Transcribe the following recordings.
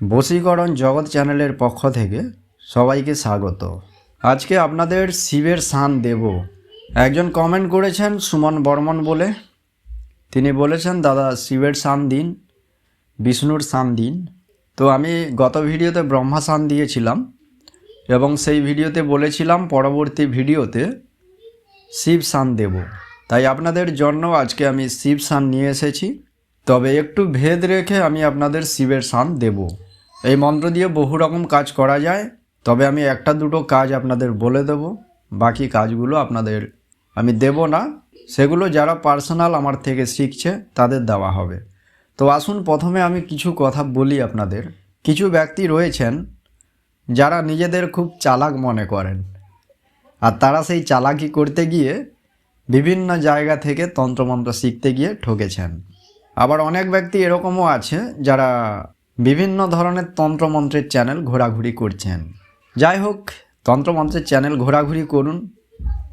বশীকরণ জগৎ চ্যানেলের পক্ষ থেকে সবাইকে স্বাগত। আজকে আপনাদের শিবের সান দেব। একজন কমেন্ট করেছেন সুমন বর্মন বলে। তিনি বলেছেন, দাদা, শিবের সান দিন, বিষ্ণুর সান দিন। তো আমি গত ভিডিওতে ব্রহ্মা সান দিয়েছিলাম এবং সেই ভিডিওতে বলেছিলাম, পরবর্তী ভিডিওতে শিব সান দেব। তাই আপনাদের জন্য আজকে আমি শিব সান নিয়ে এসেছি। তবে একটু ভেদ রেখে আমি আপনাদের শিবের সান দেব। এই মন্ত্র দিয়ে বহু রকম কাজ করা যায়, তবে আমি একটা দুটো কাজ আপনাদের বলে দেব। বাকি কাজগুলো আপনাদের আমি দেব না। সেগুলো যারা পার্সোনাল আমার থেকে শিখছে, তাদের দেওয়া হবে। তো আসুন প্রথমে আমি কিছু কথা বলি আপনাদের। কিছু ব্যক্তি রয়েছেন যারা নিজেদের খুব চালাক মনে করেন। আর তারা সেই চালাকি করতে গিয়ে বিভিন্ন জায়গা থেকে তন্ত্রমন্ত্র শিখতে গিয়ে ঠকেছেন। আবার অনেক ব্যক্তি এরকমও আছে যারা বিভিন্ন ধরনের তন্ত্রমন্ত্রের চ্যানেল ঘোরাঘুরি করছেন। যাই হোক, তন্ত্রমন্ত্রের চ্যানেল ঘোরাঘুরি করুন।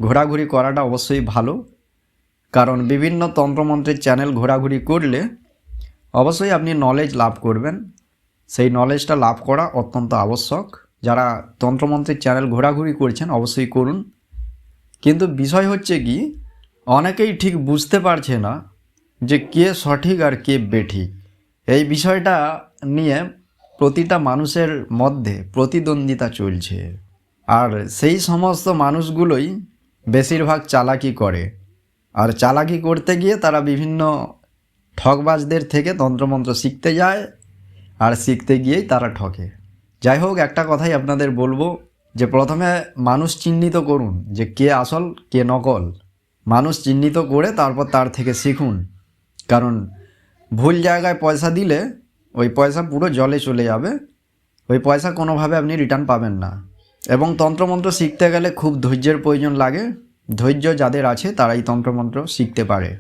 ঘোরাঘুরি করাটা অবশ্যই ভালো, কারণ বিভিন্ন তন্ত্রমন্ত্রের চ্যানেল ঘোরাঘুরি করলে অবশ্যই আপনি নলেজ লাভ করবেন। সেই নলেজটা লাভ করা অত্যন্ত আবশ্যক। যারা তন্ত্রমন্ত্রের চ্যানেল ঘোরাঘুরি করছেন, অবশ্যই করুন। কিন্তু বিষয় হচ্ছে কি, অনেকেই ঠিক বুঝতে পারছে না যে কে সঠিক আর কে বেঠিক। এই বিষয়টা নিয়ে প্রতিটা মানুষের মধ্যে প্রতিদ্বন্দ্বিতা চলছে। আর সেই সমস্ত মানুষগুলোই বেশিরভাগ চালাকি করে। আর চালাকি করতে গিয়ে তারা বিভিন্ন ঠকবাজদের থেকে তন্ত্রমন্ত্র শিখতে যায় আর শিখতে গিয়েই তারা ঠকে। যাই হোক, একটা কথাই আপনাদের বলব যে প্রথমে মানুষ চিহ্নিত করুন যে কে আসল, কে নকল। মানুষ চিহ্নিত করে তারপর তার থেকে শিখুন। কারণ ভুল জায়গায় পয়সা দিলে ওই পয়সা পুরো জলে চলে যাবে। ওই পয়সা কোনোভাবে আপনি রিটার্ন পাবেন না। এবং তন্ত্রমন্ত্র শিখতে গেলে খুব ধৈর্যের প্রয়োজন লাগে। ধৈর্য যাদের আছে, তারাই তন্ত্রমন্ত্র শিখতে পারে।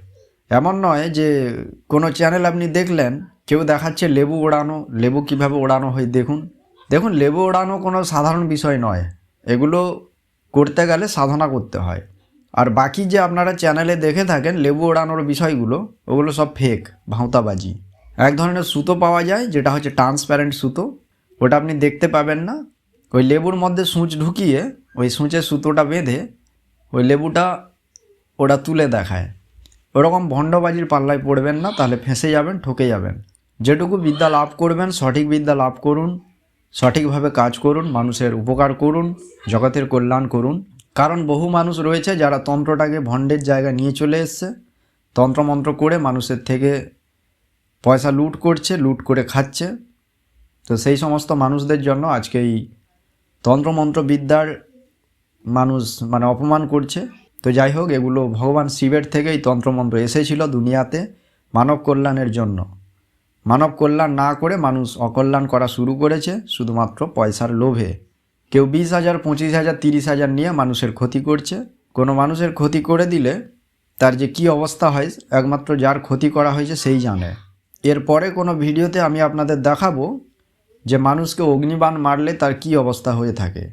এমন নয় যে কোনো চ্যানেল আপনি দেখলেন, কেউ দেখাচ্ছে লেবু ওড়ানো, লেবু কীভাবে ওড়ানো হয় দেখুন। দেখুন, লেবু ওড়ানো কোনো সাধারণ বিষয় নয়। এগুলো করতে গেলে সাধনা করতে হয়। আর বাকি যে আপনারা চ্যানেলে দেখে থাকেন, লেবু ওড়ানোর বিষয়গুলো, ওগুলো সব ফেক ভাঁওতাবাজি। এক ধরনের সুতো পাওয়া যায়, যেটা হচ্ছে ট্রান্সপ্যারেন্ট সুতো। ওটা আপনি দেখতে পাবেন না। ওই লেবুর মধ্যে সূচ ঢুকিয়ে, ওই সূচের সুতোটা বেঁধে, ওই লেবুটা ওটা তুলে দেখায়। ওরকম ভণ্ডবাজির পাল্লায় পড়বেন না, তাহলে ফেঁসে যাবেন, ঠকে যাবেন। যেটুকু বিদ্যা লাভ করবেন, সঠিক বিদ্যা লাভ করুন, সঠিকভাবে কাজ করুন, মানুষের উপকার করুন, জগতের কল্যাণ করুন। কারণ বহু মানুষ রয়েছে যারা তন্ত্রটাকে ভণ্ডের জায়গা নিয়ে চলে এসছে। তন্ত্রমন্ত্র করে মানুষের থেকে পয়সা লুট করছে, লুট করে খাচ্ছে। তো সেই সমস্ত মানুষদের জন্য আজকে এই তন্ত্রমন্ত্র বিদ্যার মানুষ মানে অপমান করছে। তো যাই হোক, এগুলো ভগবান শিবের থেকেই তন্ত্রমন্ত্র এসেছিল দুনিয়াতে মানব কল্যাণের জন্য। মানব কল্যাণ না করে মানুষ অকল্যাণ করা শুরু করেছে শুধুমাত্র পয়সার লোভে। কেউ বিশ হাজার, পঁচিশ হাজার, তিরিশ হাজার নিয়ে মানুষের ক্ষতি করছে। কোনো মানুষের ক্ষতি করে দিলে তার যে কি অবস্থা হয়, একমাত্র যার ক্ষতি করা হয়েছে সেই জানে। এরপরে কোনো ভিডিওতে আমি আপনাদের দেখাবো যে মানুষকে অগ্নিবাণ মারলে তার কি অবস্থা হয়ে থাকে।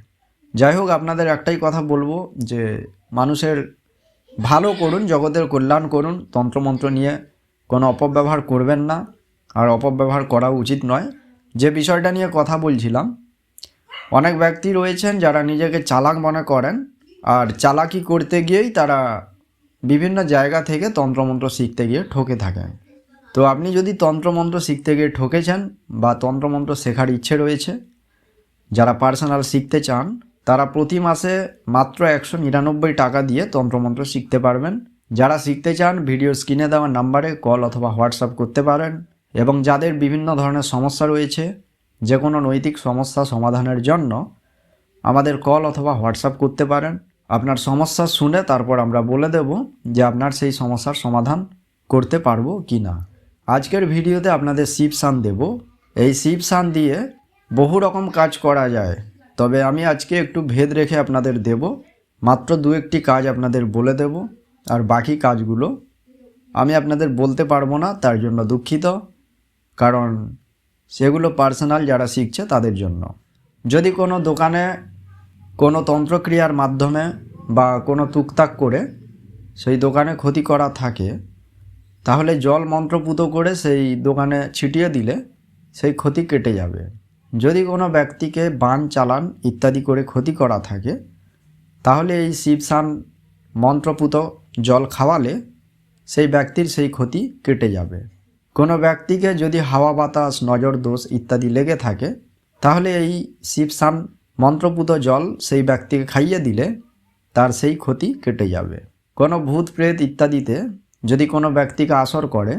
যাই হোক, আপনাদের একটাই কথা বলব যে মানুষের ভালো করুন, জগতের কল্যাণ করুন, তন্ত্রমন্ত্র নিয়ে কোনো অপব্যবহার করবেন না। আর অপব্যবহার করা উচিত নয়। যে বিষয়টা নিয়ে কথা বলছিলাম, অনেক ব্যক্তি রয়েছেন যারা নিজেকে চালাক মনে করেন আর চালাকি করতে গিয়েই তারা বিভিন্ন জায়গা থেকে তন্ত্রমন্ত্র শিখতে গিয়ে ঠকে থাকেন। তো আপনি যদি তন্ত্রমন্ত্র শিখতে গিয়ে ঠকেছেন বা তন্ত্রমন্ত্র শেখার ইচ্ছে রয়েছে, যারা পার্সোনাল শিখতে চান, তারা প্রতি মাসে মাত্র একশো নিরানব্বই টাকা দিয়ে তন্ত্রমন্ত্র শিখতে পারবেন। যারা শিখতে চান, ভিডিও স্ক্রিনে দেওয়া নাম্বারে কল অথবা হোয়াটসঅ্যাপ করতে পারেন এবং যাদের বিভিন্ন ধরনের সমস্যা রয়েছে যে কোনো নৈতিক সমস্যা সমাধানের জন্য আমাদের কল অথবা হোয়াটসঅ্যাপ করতে পারেন। আপনার সমস্যা শুনে তারপর আমরা বলে দেব যে আপনার সেই সমস্যার সমাধান করতে পারব কি না আজকের ভিডিওতে আপনাদের শিব সান দেব। এই শিব সান দিয়ে বহু রকম কাজ করা যায়। তবে আমি আজকে একটু ভেদ রেখে আপনাদের দেব। মাত্র দু একটি কাজ আপনাদের বলে দেব, আর বাকি কাজগুলো আমি আপনাদের বলতে পারব না, তার জন্য দুঃখিত। কারণ সেগুলো পার্সোনাল যারা শিখছে তাদের জন্য। যদি কোনো দোকানে কোনো তন্ত্রক্রিয়ার মাধ্যমে বা কোনো তুকতাক করে সেই দোকানে ক্ষতি করা থাকে তাহলে জল মন্ত্রপুত করে সেই দোকানে ছিটিয়ে দিলে সেই ক্ষতি কেটে যাবে। যদি কোনো ব্যক্তিকে বান চালান ইত্যাদি করে ক্ষতি করা থাকে, তাহলে এই শিবসান মন্ত্রপুত জল খাওয়ালে সেই ব্যক্তির সেই ক্ষতি কেটে যাবে। কোনো ব্যক্তিকে যদি হাওয়া বাতাস, নজর দোষ ইত্যাদি লেগে থাকে, তাহলে এই শিবসান মন্ত্রপুত জল সেই ব্যক্তিকে খাইয়ে দিলে তার সেই ক্ষতি কেটে যাবে। কোনো ভূত প্রেত ইত্যাদিতে যদি কোনো ব্যক্তিকে আসর করে,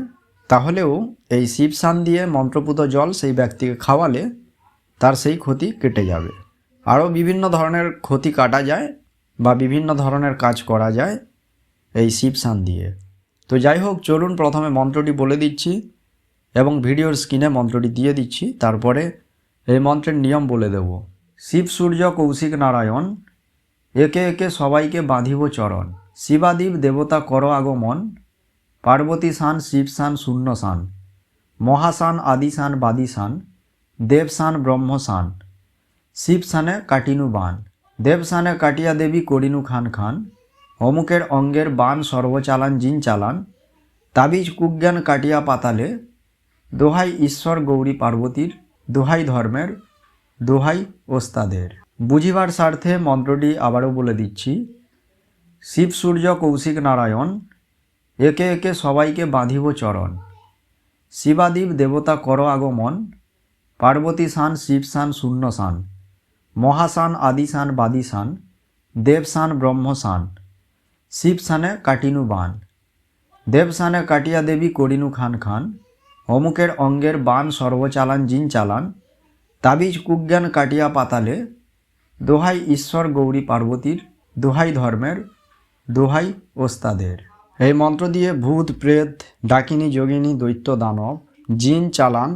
তাহলেও এই শিবসান দিয়ে মন্ত্রপুত জল সেই ব্যক্তিকে খাওয়ালে তার সেই ক্ষতি কেটে যাবে। আরও বিভিন্ন ধরনের ক্ষতি কাটা যায় বা বিভিন্ন ধরনের কাজ করা যায় এই শিবসান দিয়ে। তো যাই হোক, চলুন প্রথমে মন্ত্রটি বলে দিচ্ছি এবং ভিডিওর স্ক্রিনে মন্ত্রটি দিয়ে দিচ্ছি। তারপরে এই মন্ত্রের নিয়ম বলে দেব। শিব, সূর্য, কৌশিক, নারায়ণ, একে একে সবাইকে বাঁধিব চরণ। শিবাদীপ দেবতা কর আগমন পার্বতী শান শূন্য শান মহাসান আদিসান বাদিসান দেবসান ব্রহ্মসান শিবসানে কাটিনু বান দেবসানে কাটিয়া দেবী করিনু খান খান, অমুকের অঙ্গের বান সর্বচালান, জিন চালান, তাবিজ কুজ্ঞান কাটিয়া পাতালে, দোহাই ঈশ্বর গৌরী পার্বতীর, দোহাই ধর্মের, দোহাই ওস্তাদের। বুঝিবার স্বার্থে মন্ত্রটি আবারও বলে দিচ্ছি, শিব সূর্য কৌশিক নারায়ণ একে একে সবাইকে বাঁধিব চরণ। শিবাদীপ দেবতা কর আগমন, পার্বতী শান শিবসান শূন্য শান মহাসান আদিসান বাদিসান দেবসান ব্রহ্মসান শিবসানে কাটিনু বান দেবসানে কাটিয়া দেবী করিনু খান খান, অমুকের অঙ্গের বান সর্বচালান জিন চালান, তাবিজ কুজ্ঞান কাটিয়া পাতালে, দোহাই ঈশ্বর গৌরী পার্বতীর, দোহাই ধর্মের, দোহাই ওস্তাদের। এই মন্ত্র দিয়ে ভূত, প্রেত, ডাকিনী, যোগিনী, দৈত্য, দানব, জিন, চালান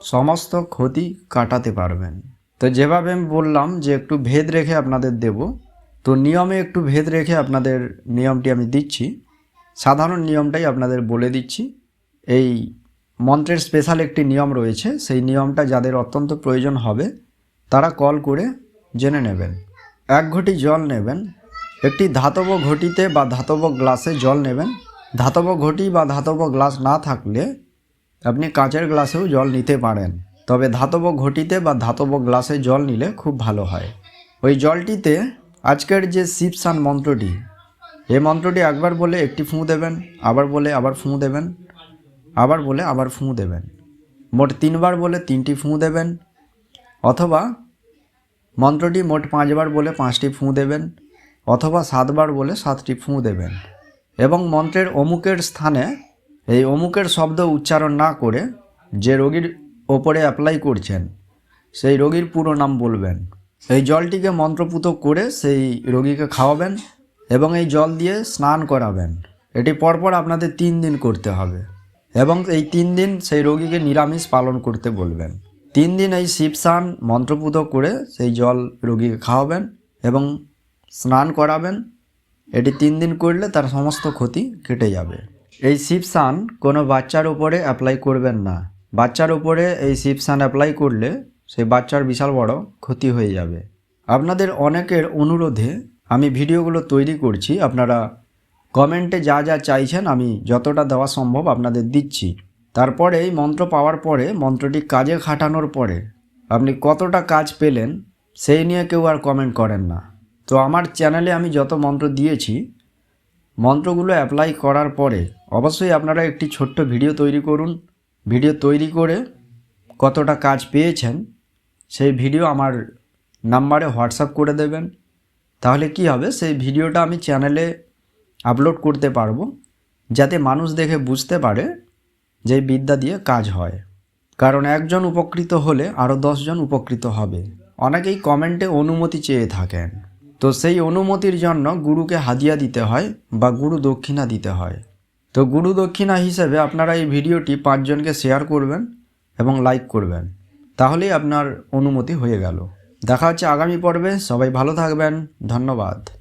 সমস্ত ক্ষতি কাটাতে পারবেন। তো যেভাবে আমি বললাম যে একটু ভেদ রেখে আপনাদের দেব, তো নিয়মে একটু ভেদ রেখে আপনাদের নিয়মটি আমি দিচ্ছি। সাধারণ নিয়মটাই আপনাদের বলে দিচ্ছি। এই মন্ত্রের স্পেশাল একটি নিয়ম রয়েছে, সেই নিয়মটা যাদের অত্যন্ত প্রয়োজন হবে, তারা কল করে জেনে নেবেন। এক ঘটি জল নেবেন একটি ধাতব ঘটিতে বা ধাতব গ্লাসে জল নেবেন। ধাতব ঘটি বা ধাতব গ্লাস না থাকলে আপনি কাঁচের গ্লাসেও জল নিতে পারেন। তবে ধাতব ঘটিতে বা ধাতব গ্লাসে জল নিলে খুব ভালো হয়। ওই জলটিতে আজকের যে শিবসান মন্ত্রটি এই মন্ত্রটি একবার বলে একটি ফুঁ দেবেন, আবার বলে আবার ফুঁ দেবেন, আবার বলে আবার ফুঁ দেবেন। মোট তিনবার বলে তিনটি ফুঁ দেবেন, অথবা মন্ত্রটি মোট পাঁচবার বলে পাঁচটি ফুঁ দেবেন। অথবা সাতবার বলে সাতটি ফুঁ দেবেন। এবং মন্ত্রের অমুকের স্থানে এই অমুকের শব্দ উচ্চারণ না করে যে রোগীর ওপরে অ্যাপ্লাই করছেন, সেই রোগীর পুরো নাম বলবেন। এই জলটিকে মন্ত্রপুত করে সেই রোগীকে খাওয়াবেন এবং এই জল দিয়ে স্নান করাবেন। এটি পরপর আপনাদের তিন দিন করতে হবে এবং এই তিন দিন সেই রোগীকে নিরামিষ পালন করতে বলবেন। তিন দিন এই শিবসান মন্ত্রপুত করে সেই জল রোগীকে খাওয়াবেন এবং স্নান করাবেন, এটি তিন দিন করলে তার সমস্ত ক্ষতি কেটে যাবে। এই শিবসান কোনো বাচ্চার উপরে অ্যাপ্লাই করবেন না। বাচ্চার উপরে এই শিবসান অ্যাপ্লাই করলে সেই বাচ্চার বিশাল বড় ক্ষতি হয়ে যাবে। আপনাদের অনেকের অনুরোধে আমি ভিডিওগুলো তৈরি করছি। আপনারা কমেন্টে যা যা চাইছেন আমি যতটা দেওয়া সম্ভব আপনাদের দিচ্ছি। তারপরে এই মন্ত্র পাওয়ার পরে, মন্ত্রটি কাজে খাটানোর পরে আপনি কতটা কাজ পেলেন, সেই নিয়ে কেউ আর কমেন্ট করেন না। তো আমার চ্যানেলে আমি যত মন্ত্র দিয়েছি, মন্ত্রগুলো অ্যাপ্লাই করার পরে অবশ্যই আপনারা একটি ছোট্ট ভিডিও তৈরি করুন। ভিডিও তৈরি করে কতটা কাজ পেয়েছেন, সেই ভিডিও আমার নাম্বারে হোয়াটসঅ্যাপ করে দেবেন। তাহলে কি হবে, সেই ভিডিওটা আমি চ্যানেলে আপলোড করতে পারব, যাতে মানুষ দেখে বুঝতে পারে যে বিদ্যা দিয়ে কাজ হয়। কারণ একজন উপকৃত হলে আরও দশজন উপকৃত হবে। অনেকেই কমেন্টে অনুমতি চেয়ে থাকেন। তো সেই অনুমতির জন্য গুরুকে হাদিয়া দিতে হয় বা গুরু দক্ষিণা দিতে হয়। তো গুরু দক্ষিণা হিসেবে আপনারা এই ভিডিওটি পাঁচজনকে শেয়ার করবেন এবং লাইক করবেন। তাহলেই আপনার অনুমতি হয়ে গেল। দেখা হচ্ছে আগামী পর্বে। সবাই ভালো থাকবেন। ধন্যবাদ।